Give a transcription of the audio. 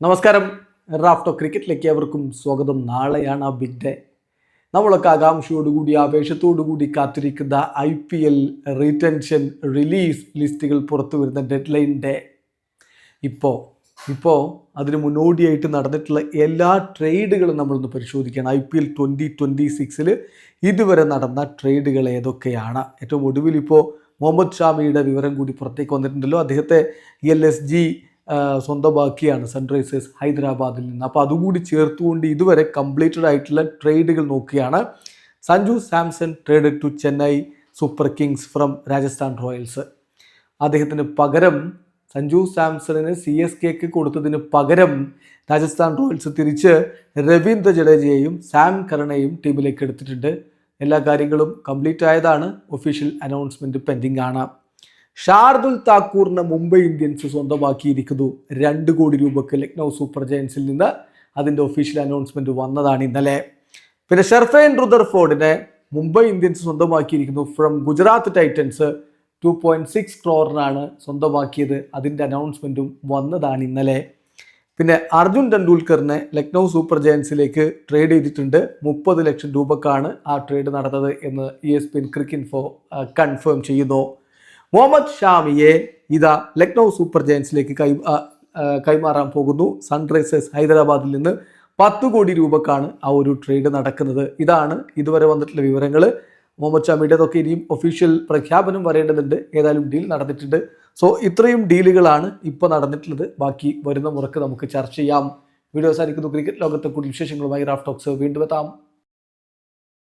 നമസ്കാരം. റാഫ്റ്റോ ക്രിക്കറ്റിലേക്ക് അവർക്കും സ്വാഗതം. നാളെയാണ് ആ ബിഗ് ഡേ നമ്മളൊക്കെ ആകാംക്ഷയോടുകൂടി ആവേശത്തോടുകൂടി കാത്തിരിക്കുന്ന I P L retention release ലിസ്റ്റുകൾ പുറത്തു വരുന്ന ഡെഡ് ലൈൻ ഡേ ഇപ്പോൾ ഇപ്പോൾ അതിന് മുന്നോടിയായിട്ട് നടന്നിട്ടുള്ള എല്ലാ ട്രേഡുകളും നമ്മളൊന്ന് പരിശോധിക്കണം. I P L twenty twenty സിക്സിൽ ഇതുവരെ നടന്ന ട്രേഡുകൾ ഏതൊക്കെയാണ്? ഏറ്റവും ഒടുവിൽ ഇപ്പോൾ മുഹമ്മദ് ഷാമിയുടെ വിവരം കൂടി പുറത്തേക്ക് വന്നിട്ടുണ്ടല്ലോ. അദ്ദേഹത്തെ എൽ എസ് ജി സ്വന്തമാക്കിയാണ് സൺറൈസേഴ്സ് ഹൈദരാബാദിൽ നിന്ന്. അപ്പോൾ അതുകൂടി ചേർത്തുകൊണ്ട് ഇതുവരെ കംപ്ലീറ്റഡ് ആയിട്ടുള്ള ട്രേഡുകൾ നോക്കുകയാണ്. Sanju Samson trade to Chennai super kings from Rajasthan royals. അദ്ദേഹത്തിന് പകരം സഞ്ജു സാംസണിന് സി എസ് കെക്ക് കൊടുത്തതിന് പകരം രാജസ്ഥാൻ റോയൽസ് തിരിച്ച് രവീന്ദ്ര ജഡേജയെയും സാം കരണയും ടീമിലേക്ക് എടുത്തിട്ടുണ്ട്. എല്ലാ കാര്യങ്ങളും കംപ്ലീറ്റ് ആയതാണ്. ഒഫീഷ്യൽ അനൗൺസ്മെന്റ് പെൻഡിംഗ് ആണ്. ഷാർദുൽ താക്കൂറിനെ മുംബൈ ഇന്ത്യൻസ് സ്വന്തമാക്കിയിരിക്കുന്നു. രണ്ട് കോടി രൂപയ്ക്ക് ലക്നൗ സൂപ്പർ ജയൻസിൽ നിന്ന് അതിന്റെ ഒഫീഷ്യൽ അനൗൺസ്മെന്റ് വന്നതാണ് ഇന്നലെ. പിന്നെ ഷെർഫൈൻ റുദർഫോർഡിനെ Mumbai Indians സ്വന്തമാക്കിയിരിക്കുന്നു. From Gujarat Titans two point six ക്രോറിനാണ് സ്വന്തമാക്കിയത്. അതിന്റെ അനൗൺസ്മെന്റും വന്നതാണ് ഇന്നലെ. പിന്നെ അർജുൻ ടെണ്ടുൽക്കറിനെ ലക്നൗ സൂപ്പർ ജയൻസിലേക്ക് ട്രേഡ് ചെയ്തിട്ടുണ്ട്. മുപ്പത് ലക്ഷം രൂപക്കാണ് ആ ട്രേഡ് നടന്നത് എന്ന് E S P N Cricinfo confirm ചെയ്യുന്നു. മുഹമ്മദ് ഷാമിയെ ഇതാ ലക്നൗ സൂപ്പർ ജയൻസിലേക്ക് കൈ കൈമാറാൻ പോകുന്നു. സൺറൈസേഴ്സ് ഹൈദരാബാദിൽ നിന്ന് പത്ത് കോടി രൂപക്കാണ് ആ ഒരു ട്രേഡ് നടക്കുന്നത്. ഇതാണ് ഇതുവരെ വന്നിട്ടുള്ള വിവരങ്ങൾ മുഹമ്മദ് ഷാമിയുടേതൊക്കെ ഇനിയും ഒഫീഷ്യൽ പ്രഖ്യാപനം വരേണ്ടതുണ്ട്. ഏതായാലും ഡീൽ നടന്നിട്ടുണ്ട്. സോ ഇത്രയും ഡീലുകളാണ് ഇപ്പോൾ നടന്നിട്ടുള്ളത്. ബാക്കി വരുന്ന മുറക്ക് നമുക്ക് ചർച്ച ചെയ്യാം. വീഡിയോ അവസാനിക്കുന്നു. ക്രിക്കറ്റ് ലോകത്തെ കൂടുതൽ വിശേഷങ്ങളുമായി റാഫ് ടോക്സ്. വീണ്ടും എത്താം.